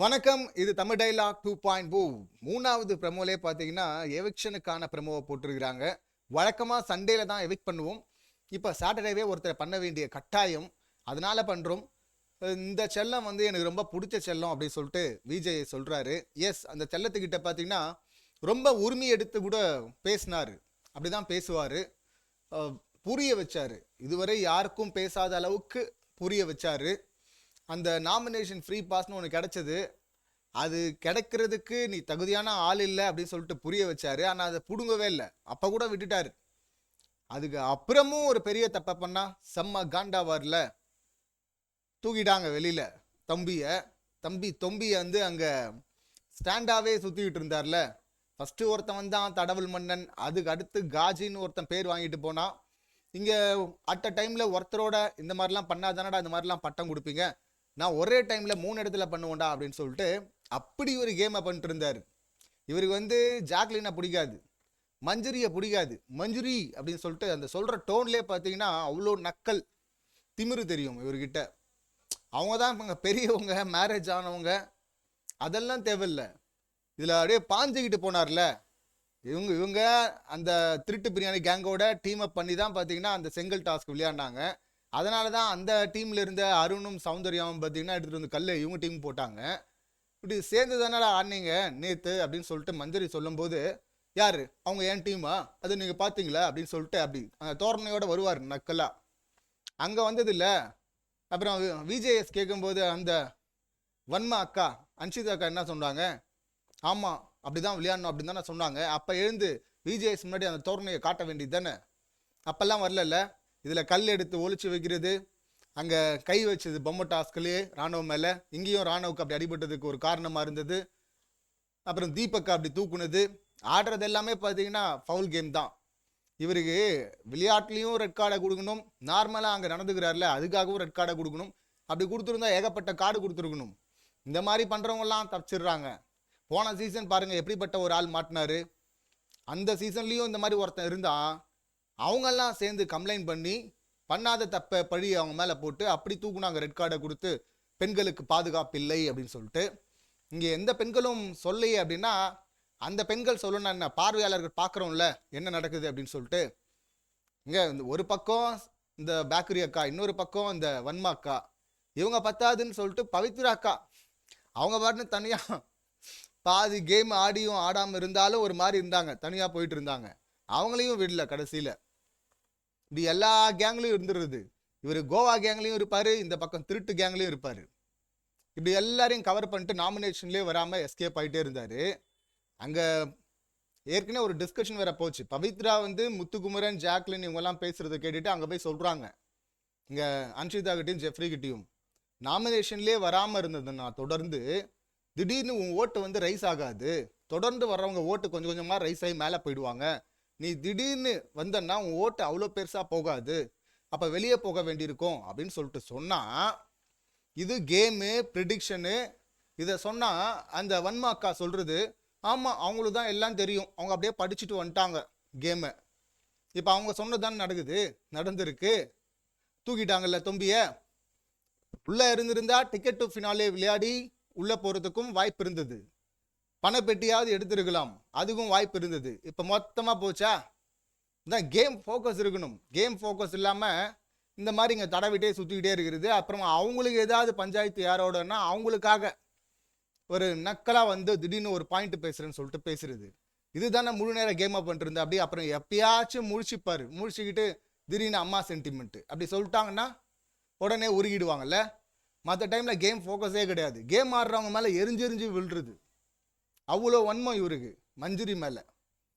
வணக்கம் இது Tamil dialogue two point O. மூணாவது ப்ரமோலே பார்த்தீங்கன்னா எவிக்ஷனுக்கான ப்ரமோவை போட்டிருக்கிறாங்க. வழக்கமாக சண்டேல தான் எவிக் பண்ணுவோம். இப்போ சாட்டர்டேவே ஒருத்தர் பண்ண வேண்டிய கட்டாயம். அதனால் பண்ணுறோம் இந்த செல்லம் வந்து எனக்கு ரொம்ப பிடிச்ச செல்லம் அப்படின்னு சொல்லிட்டு விஜய் சொல்கிறாரு எஸ் அந்த செல்லத்துக்கிட்ட பார்த்தீங்கன்னா ரொம்ப உரிமை எடுத்து கூட பேசினார். அப்படி தான் பேசுவார் புரிய வச்சார். இதுவரை யாருக்கும் பேசாத அளவுக்கு புரிய வச்சார். அந்த நாமினேஷன் ஃப்ரீ பாஸ்னு ஒன்று கிடச்சது. அது கிடைக்கிறதுக்கு நீ தகுதியான ஆள் இல்லை அப்படின்னு சொல்லிட்டு புரிய வச்சாரு. ஆனால் அதை பிடுங்கவே இல்லை. அப்போ கூட விட்டுட்டாரு. அதுக்கு அப்புறமும் ஒரு பெரிய தப்பை பண்ணா செம்ம காண்டாவார்ல தூக்கிட்டாங்க வெளியில். தம்பியை தம்பி தொம்பியை வந்து அங்கே ஸ்டாண்டாகவே சுற்றிக்கிட்டு இருந்தார்ல. ஃபஸ்ட்டு ஒருத்தன் வந்தான் தடவல் மன்னன். அதுக்கு அடுத்து காஜின்னு ஒருத்தன் பேர் வாங்கிட்டு போனான். இங்கே அட் அ டைமில் ஒருத்தரோட இந்த மாதிரிலாம் பண்ணாதானடா இந்த மாதிரிலாம் பட்டம் கொடுப்பீங்க? நான் ஒரே டைமில் மூணு இடத்துல பண்ணுவோண்டா அப்படின்னு சொல்லிட்டு அப்படி ஒரு கேமை பண்ணிட்டு இருந்தார். இவருக்கு வந்து ஜாக்லினா பிடிக்காது மஞ்சுரியை பிடிக்காது மஞ்சுரி அப்படின்னு சொல்லிட்டு அந்த சொல்கிற டோன்லேயே பார்த்தீங்கன்னா அவ்வளோ நக்கல் திமிரு தெரியும் இவர்கிட்ட. அவங்க தான் இவங்க பெரியவங்க மேரேஜ் ஆனவங்க. அதெல்லாம் தேவையில்லை. இதில் அப்படியே பாஞ்சுக்கிட்டு போனார்ல. இவங்க இவங்க அந்த திருட்டு பிரியாணி கேங்கோட டீம் அப் பண்ணி தான் பார்த்தீங்கன்னா அந்த செங்கல் டாஸ்க் விளையாண்டாங்க. அதனால தான் அந்த டீமில் இருந்த அருணும் சௌந்தர்யம் பார்த்தீங்கன்னா எடுத்துகிட்டு வந்து கல் இவங்க டீம் போட்டாங்க. இப்படி சேர்ந்து தானடா ஆடினீங்க நேற்று அப்படின்னு சொல்லிட்டு மஞ்சரி சொல்லும்போது யார்? அவங்க என் டீமா அது நீங்கள் பார்த்தீங்களா அப்படின்னு சொல்லிட்டு அப்படி அந்த தோரணையோட வருவார் நக்கலா. அங்கே வந்ததில்ல. அப்புறம் விஜேஎஸ் கேட்கும்போது அந்த வன்மா அக்கா அன்ஷிதா அக்கா என்ன சொன்னாங்க? ஆமாம் அப்படி தான் விளையாடணும் அப்படின்னு தானே சொன்னாங்க. அப்போ எழுந்து விஜேஎஸ் முன்னாடி அந்த தோரணையை காட்ட வேண்டியது தானே? அப்போல்லாம் வரலல்ல? இதில் கல் எடுத்து ஒழிச்சு வைக்கிறது. அங்கே கை வச்சது பொம்மை டாஸ்க்லயே ராணுவ மேலே. இங்கேயும் ராணுவுக்கு அப்படி அடிபட்டதுக்கு ஒரு காரணமாக இருந்தது. அப்புறம் தீபக் அப்படி தூக்குனது. ஆடுறது எல்லாமே பார்த்தீங்கன்னா ஃபவுல் கேம் தான். இவருக்கு விளையாட்டுலேயும் ரெட் கார்டை கொடுக்கணும். நார்மலாக அங்கே நடந்துக்கிறார்ல அதுக்காகவும் ரெட் கார்டை கொடுக்கணும். அப்படி கொடுத்துருந்தா ஏகப்பட்ட கார்டு கொடுத்துருக்கணும். இந்த மாதிரி பண்ணுறவங்கலாம் தப்பிச்சிடுறாங்க. போன சீசன் பாருங்கள் எப்படிப்பட்ட ஒரு ஆள் மாட்டினாரு. அந்த சீசன்லேயும் இந்த மாதிரி ஒருத்தன் இருந்தால் அவங்கெல்லாம் சேர்ந்து கம்ப்ளைண்ட் பண்ணி பண்ணாத தப்பை பழி அவங்க மேலே போட்டு அப்படி தூக்குனாங்க ரெட் கார்டை கொடுத்து பெண்களுக்கு பாதுகாப்பு இல்லை அப்படின்னு சொல்லிட்டு இங்கே எந்த பெண்களும் சொல்லையே அப்படின்னா அந்த பெண்கள் சொல்லணும் என்ன? பார்வையாளர்கள் பார்க்குறோம்ல என்ன நடக்குது அப்படின்னு சொல்லிட்டு இங்கே இந்த ஒரு பக்கம் இந்த பேக்கரி அக்கா இன்னொரு பக்கம் இந்த வன்மா அக்கா இவங்க பத்தாதுன்னு சொல்லிட்டு பவித்ரா அக்கா அவங்க பாட்டுன்னு தனியாக பாதி கேம் ஆடியும் ஆடாமல் இருந்தாலும் ஒரு மாதிரி இருந்தாங்க தனியாக போயிட்டு இருந்தாங்க. அவங்களையும் விடல கடைசியில். இப்படி எல்லா கேங்லையும் இருந்துருது. இவர் கோவா கேங்லையும் இருப்பார் இந்த பக்கம் திருட்டு கேங்லையும் இருப்பார். இப்படி எல்லாரையும் கவர் பண்ணிட்டு நாமினேஷன்லேயே வராமல் எஸ்கேப் ஆகிட்டே இருந்தார். அங்கே ஏற்கனவே ஒரு டிஸ்கஷன் வேற போச்சு. பவித்ரா வந்து முத்துக்குமரன் ஜாக்லின் இவங்கெல்லாம் பேசுகிறத கேட்டுட்டு அங்கே போய் சொல்கிறாங்க இங்கே அன்ஷிதா கிட்டையும் ஜெஃப்ரி கிட்டையும். நாமினேஷன்லேயே வராமல் இருந்தது நான் தொடர்ந்து. திடீர்னு உன் ஓட்டு வந்து ரைஸ் ஆகாது. தொடர்ந்து வர்றவங்க ஓட்டு கொஞ்சம் கொஞ்சமாக ரைஸ் ஆகி மேலே போயிடுவாங்க. நீ திடீர்னு வந்தன்னா உன் ஓட்டு அவ்வளோ பெருசாக போகாது. அப்போ வெளியே போக வேண்டியிருக்கும் அப்படின்னு சொல்லிட்டு சொன்னால் இது கேமு ப்ரிடிக்ஷனு இதை சொன்னால் அந்த வன்மா அக்கா சொல்கிறது ஆமாம் அவங்களுக்கு தான் எல்லாம் தெரியும். அவங்க அப்படியே படிச்சுட்டு வந்துட்டாங்க கேமை இப்போ அவங்க சொன்னது தானே நடக்குது? நடந்திருக்கு. தூக்கிட்டாங்கல்ல தொம்பியை? உள்ளே இருந்திருந்தா டிக்கெட் டு ஃபினாலே விளையாடி உள்ளே போகிறதுக்கும் வாய்ப்பு இருந்தது. பணப்பெட்டியாவது எடுத்திருக்கலாம். அதுக்கும் வாய்ப்பு இருந்தது. இப்போ மொத்தமாக போச்சா? இதான் கேம் ஃபோக்கஸ் இருக்கணும். கேம் ஃபோக்கஸ் இல்லாமல் இந்த மாதிரி இங்கே தடவிட்டே சுற்றிக்கிட்டே இருக்கிறது. அப்புறம் அவங்களுக்கு ஏதாவது பஞ்சாயத்து யாரோடனா அவங்களுக்காக ஒரு நக்கலாக வந்து திடீர்னு ஒரு பாயிண்ட் பேசுகிறேன்னு சொல்லிட்டு பேசுறது. இதுதானே முழு நேரம் கேமாக பண்ணிருந்தா அப்படியே அப்புறம் எப்பயாச்சும் முழிச்சுப்பார். முழிச்சுக்கிட்டு திடீர்னு அம்மா சென்டிமெண்ட்டு அப்படி சொல்லிட்டாங்கன்னா உடனே உருகிடுவாங்கல்ல? மற்ற டைமில் கேம் ஃபோக்கஸே கிடையாது. கேம் ஆடுறவங்க மேலே எரிஞ்செரிஞ்சு விழுறது. அவ்வளோ வன்மம் இவருக்கு மஞ்சுரி மேலே.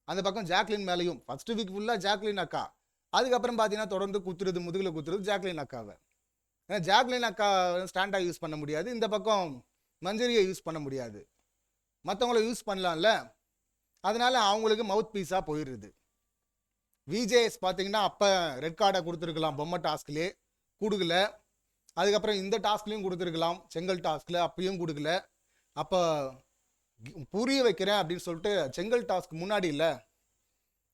அந்த பக்கம் ஜாக்லின் மேலேயும். ஃபஸ்ட்டு வீக் ஃபுல்லாக ஜாக்லின் அக்கா. அதுக்கப்புறம் பார்த்தீங்கன்னா தொடர்ந்து குத்துறது முதுகில் குத்துறது ஜாக்லின் அக்காவை. ஏன்னா ஜாக்லின் அக்கா ஸ்டாண்டாக யூஸ் பண்ண முடியாது. இந்த பக்கம் மஞ்சரியை யூஸ் பண்ண முடியாது. மற்றவங்கள யூஸ் பண்ணலாம்ல. அதனால் அவங்களுக்கு மவுத் பீஸாக போயிடுது. விஜேஎஸ் பார்த்தீங்கன்னா அப்போ ரெட் கார்டை கொடுத்துருக்கலாம். பொம்மை டாஸ்க்லேயே கொடுக்கல. அதுக்கப்புறம் இந்த டாஸ்க்லேயும் கொடுத்துருக்கலாம். செங்கல் டாஸ்கில் அப்பயும் கொடுக்கல. அப்போ புரிய வைக்கிறேன் அப்படின்னு சொல்லிட்டு செங்கல் டாஸ்க் முன்னாடி இல்லை.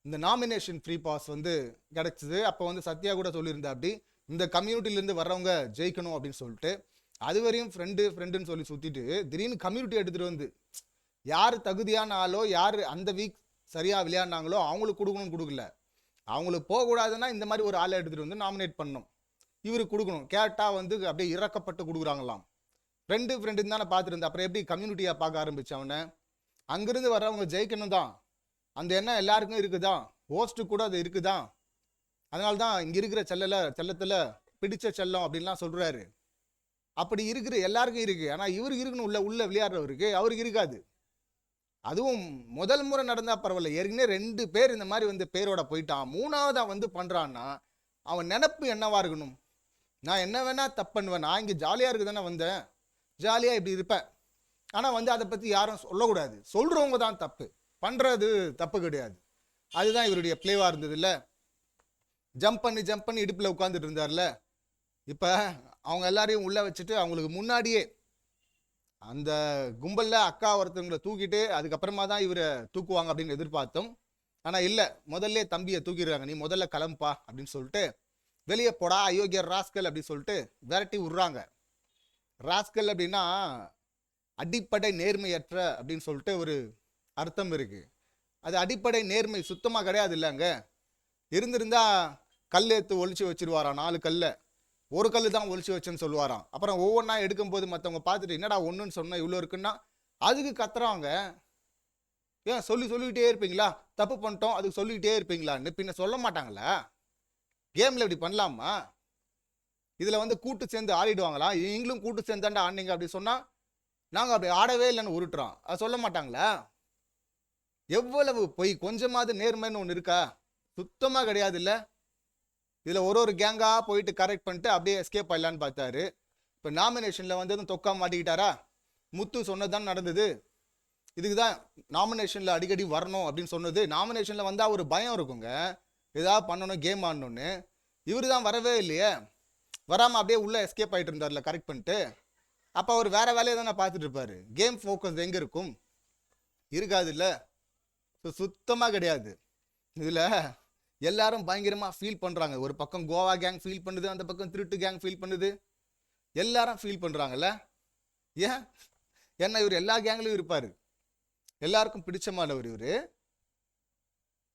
இந்த நாமினேஷன் ஃப்ரீ பாஸ் வந்து கிடச்சிது. அப்போ வந்து சத்யா கூட சொல்லியிருந்தா அப்படி இந்த கம்யூனிட்டிலேருந்து வர்றவங்க ஜெயிக்கணும் அப்படின்னு சொல்லிட்டு அது வரையும் ஃப்ரெண்டு ஃப்ரெண்டுன்னு சொல்லி சுற்றிட்டு திடீர்னு கம்யூனிட்டி எடுத்துகிட்டு வந்து யார் தகுதியான ஆளோ யார் அந்த வீக் சரியாக விளையாடினாங்களோ அவங்களுக்கு கொடுக்கணும்னு கொடுக்கல. அவங்களுக்கு போகக்கூடாதுன்னா இந்த மாதிரி ஒரு ஆளை எடுத்துகிட்டு வந்து நாமினேட் பண்ணணும். இவருக்கு கொடுக்கணும். கேட்டால் வந்து அப்படியே இறக்கப்பட்டு கொடுக்குறாங்களாம். ஃப்ரெண்டு ஃப்ரெண்டுன்னு தானே பார்த்துருந்தேன். அப்புறம் எப்படி கம்யூனிட்டியாக பார்க்க ஆரம்பித்தேன் அவனை அங்கேருந்து வர்றவங்க ஜெயிக்கணும் தான் அந்த எண்ணம் எல்லாருக்கும் இருக்குதா? ஹோஸ்ட்டு கூட அது இருக்குதா? அதனால தான் இங்கே இருக்கிற செல்லல செல்லத்தில் பிடிச்ச செல்லம் அப்படின்லாம் சொல்கிறாரு அப்படி இருக்கிற எல்லாருக்கும் இருக்குது ஆனால் இவருக்கு இருக்கணும் உள்ள உள்ள விளையாடுறவருக்கு அவருக்கு இருக்காது. அதுவும் முதல் முறை நடந்தால் பரவாயில்ல. ஏற்கனவே ரெண்டு பேர் இந்த மாதிரி வந்து பேரோட போயிட்டான். மூணாவதாக வந்து பண்ணுறான்னா அவன் நினப்பு என்னவா இருக்கணும்? நான் என்ன வேணால் தப்பு பண்ணுவேன். நான் இங்கே ஜாலியாக இருக்கு தானே வந்தேன். ஜாலியாக இப்படி இருப்பேன். ஆனால் வந்து அதை பற்றி யாரும் சொல்லக்கூடாது. சொல்கிறவங்க தான் தப்பு. பண்ணுறது தப்பு கிடையாது. அதுதான் இவருடைய பிளேவாக இருந்தது இல்லை ஜம்ப் பண்ணி ஜம்ப் பண்ணி இடுப்பில் உட்காந்துட்டு இருந்தார்ல. இப்போ அவங்க எல்லாரையும் உள்ளே வச்சுட்டு அவங்களுக்கு முன்னாடியே அந்த கும்பலில் அக்கா ஒருத்தவங்களை தூக்கிட்டு அதுக்கப்புறமா தான் இவரை தூக்குவாங்க அப்படின்னு எதிர்பார்த்தோம். ஆனால் இல்லை முதல்ல தம்பியை தூக்கிடுறாங்க. நீ முதல்ல கிளம்புப்பா அப்படின்னு சொல்லிட்டு வெளியே போடா அயோக்கியர் ராஸ்கல் அப்படின்னு சொல்லிட்டு விரட்டி விட்றாங்க. ராஸ்கல் அப்படின்னா அடிப்படை நேர்மையற்ற அப்படின்னு சொல்லிட்டு ஒரு அர்த்தம் இருக்கு. அது அடிப்படை நேர்மை சுத்தமாக கிடையாது இல்லைங்க. இருந்திருந்தா கல் எடுத்து ஒழிச்சு வச்சிருவாராம் நாலு கல்லை. ஒரு கல் தான் ஒழிச்சு வச்சேன்னு சொல்லுவாராம். அப்புறம் ஒவ்வொன்றா எடுக்கும்போது மற்றவங்க பார்த்துட்டு என்னடா ஒன்றுன்னு சொன்னால் இவ்வளோ இருக்குன்னா அதுக்கு கத்துறாங்க. ஏன் சொல்லி சொல்லிக்கிட்டே இருப்பீங்களா? தப்பு பண்ணிட்டோம் அதுக்கு சொல்லிக்கிட்டே இருப்பீங்களான்னு. பின்ன சொல்ல மாட்டாங்களா? கேமில் இப்படி பண்ணலாமா? இதில் வந்து கூட்டு சேர்ந்து ஆடிடுவாங்களா? நீங்களும் கூட்டு சேர்ந்தாண்டா ஆடினீங்க அப்படி சொன்னால் நாங்கள் அப்படி ஆடவே இல்லைன்னு உருட்டுறோம். அது சொல்ல மாட்டாங்களா? எவ்வளவு பொய் கொஞ்சமாவது நேர்மைன்னு ஒன்று இருக்கா? சுத்தமாக கிடையாது இல்லை இதில் ஒரு ஒரு கேங்காக போயிட்டு கரெக்ட் பண்ணிட்டு அப்படியே எஸ்கேப் ஆயிடலான்னு பார்த்தாரு. இப்போ நாமினேஷனில் வந்ததும் தொக்கா மாட்டிக்கிட்டாரா? முத்து சொன்னது தான் நடந்தது. இதுக்கு தான் நாமினேஷனில் அடிக்கடி வரணும் அப்படின்னு சொன்னது. நாமினேஷனில் வந்தால் ஒரு பயம் இருக்குங்க. ஏதாவது பண்ணணும் கேம் ஆடணும்னு. இவர் தான் வரவே இல்லையே. வராமல் அப்படியே உள்ளே எஸ்கேப் ஆகிட்டு இருந்தார்ல கரெக்ட் பண்ணிட்டு. அப்போ அவர் வேறு வேலையை தானே பார்த்துட்டு இருப்பார். கேம் ஃபோக்கஸ் எங்கே இருக்கும்? இருக்காது இல்லை ஸோ சுத்தமாக கிடையாது. இதில் எல்லாரும் பயங்கரமாக ஃபீல் பண்ணுறாங்க ஒரு பக்கம் கோவா கேங் ஃபீல் பண்ணுது அந்த பக்கம் திருட்டு கேங் ஃபீல் பண்ணுது. எல்லாரும் ஃபீல் பண்ணுறாங்கல்ல ஏன்? ஏன்னா இவர் எல்லா கேங்லையும் இருப்பார். எல்லாருக்கும் பிடிச்சமானவர் இவர்.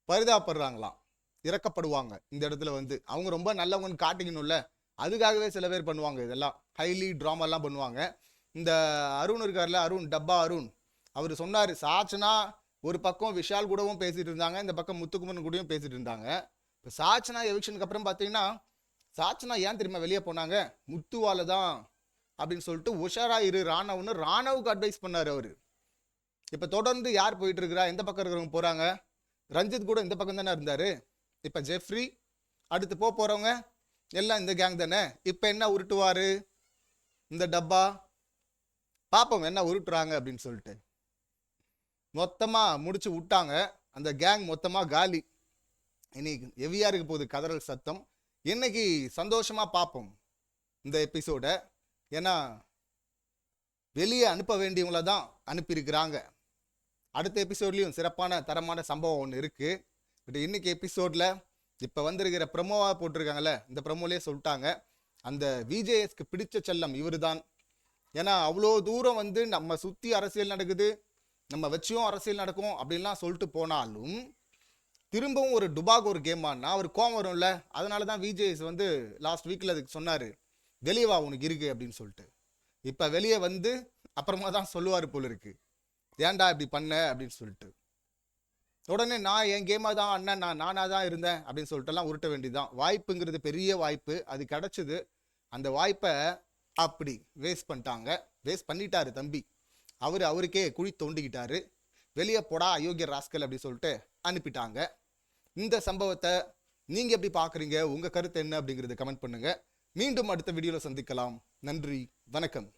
பரிதாபப்படுறாங்களாம். இறக்கப்படுவாங்க. இந்த இடத்துல வந்து. அவங்க ரொம்ப நல்லவங்கன்னு காட்டிக்கணும்ல? அதுக்காகவே சில பேர் பண்ணுவாங்க இதெல்லாம். ஹைலி ட்ராமாலாம் பண்ணுவாங்க. இந்த அருண் இருக்கார்ல அருண் டப்பா அருண். அவர் சொன்னார் சாச்சனா ஒரு பக்கம் விஷால் கூடவும் பேசிகிட்டு இருந்தாங்க இந்த பக்கம் முத்துக்குமரன் கூடயும் பேசிகிட்டு இருந்தாங்க. இப்போ சாச்சனா எவிக்ஷனுக்கு அப்புறம் பார்த்தீங்கன்னா சாச்சனா ஏன் தெரியுமா வெளியே போனாங்க? முத்துவால தான். அப்படின்னு சொல்லிட்டு உஷாரா இரு ராணவ்னு ராணவுக்கு அட்வைஸ் பண்ணார் அவர். இப்போ தொடர்ந்து யார் போயிட்டு இருக்கிறா? எந்த பக்கம் இருக்கிறவங்க போகிறாங்க ரஞ்சித் கூட இந்த பக்கம் தானே இருந்தார்? இப்போ ஜெஃப்ரி அடுத்து போக போகிறவங்க எல்லாம் இந்த கேங் தானே? இப்போ என்ன உருட்டுவார்? இந்த டப்பா? பார்ப்போம் என்ன உருட்டுறாங்க அப்படின்னு சொல்லிட்டு. மொத்தமாக முடிச்சு விட்டாங்க. அந்த கேங் மொத்தமாக காலி. இன்னைக்கு ஹெவியாக இருக்க போகுது கதறல் சத்தம்? இன்னைக்கு சந்தோஷமாக பார்ப்போம் இந்த எபிசோடை ஏன்னா வெளியே அனுப்ப வேண்டியவங்கள தான் அனுப்பியிருக்கிறாங்க. அடுத்த எபிசோட்லேயும் சிறப்பான தரமான சம்பவம் ஒன்று இருக்குது பட் இன்னைக்கு எபிசோடில் இப்போ வந்திருக்கிற ப்ரமோவாக போட்டிருக்காங்கல்ல இந்த ப்ரமோலே சொல்லிட்டாங்க. அந்த விஜேஎஸ்க்கு பிடிச்ச செல்லம் இவர் தான் ஏன்னா அவ்வளோ தூரம் வந்து நம்ம சுற்றி அரசியல் நடக்குது நம்ம வச்சியும் அரசியல் நடக்கும் அப்படின்லாம் சொல்லிட்டு போனாலும் திரும்பவும் ஒரு டுபாக் ஒரு கேம் ஆடினா அவர் கோவம் வரும்ல அதனால தான் விஜேஎஸ் வந்து லாஸ்ட் வீக்கில் அதுக்கு சொன்னார் வெளியவா உனக்கு இருக்கு அப்படின்னு சொல்லிட்டு. இப்போ வெளியே வந்து அப்புறமா தான் சொல்லுவார் போல இருக்கு. ஏன்டா இப்படி பண்ண? அப்படின்னு சொல்லிட்டு. உடனே நான் என் கேமாக தான் அண்ணன் நான் நானாக தான் இருந்தேன் அப்படின்னு சொல்லிட்டுலாம் உருட்ட வேண்டியதுதான். வாய்ப்புங்கிறது பெரிய வாய்ப்பு. அது கிடச்சிது. அந்த வாய்ப்பை அப்படி வேஸ்ட் பண்ணிட்டாங்க. வேஸ்ட் பண்ணிட்டாரு தம்பி. அவர் அவருக்கே குழி தோண்டிக்கிட்டாரு. வெளியே போடா அயோக்கிய ராஸ்கல் அப்படி சொல்லிட்டு அனுப்பிட்டாங்க. இந்த சம்பவத்தை நீங்கள் எப்படி பார்க்குறீங்க உங்கள் கருத்து என்ன அப்படிங்கிறத கமெண்ட் பண்ணுங்கள் மீண்டும் அடுத்த வீடியோவில் சந்திக்கலாம். நன்றி. வணக்கம்.